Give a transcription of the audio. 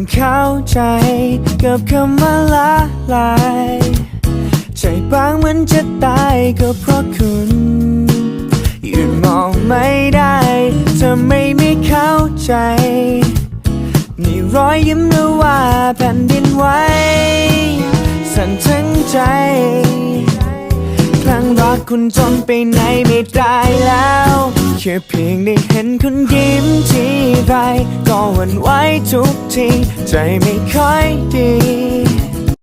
ก็เพิ่งเข้าใจกับคำว่าละลายใจบางเหมันจะตายก็เพราะคุณหยุดมองไม่ได้เธอไม่ไม่เข้าใจนี่รอยยิ้มหรือว่าแผ่นดินไหวสั่นทั้งใจครั้งรักคุณจนไปไหนไม่ได้แล้ว แค่เพียงได้เห็นคุณยิ้มที ไร ก็หวั่นไหวทุกที ใจไม่ค่อยดี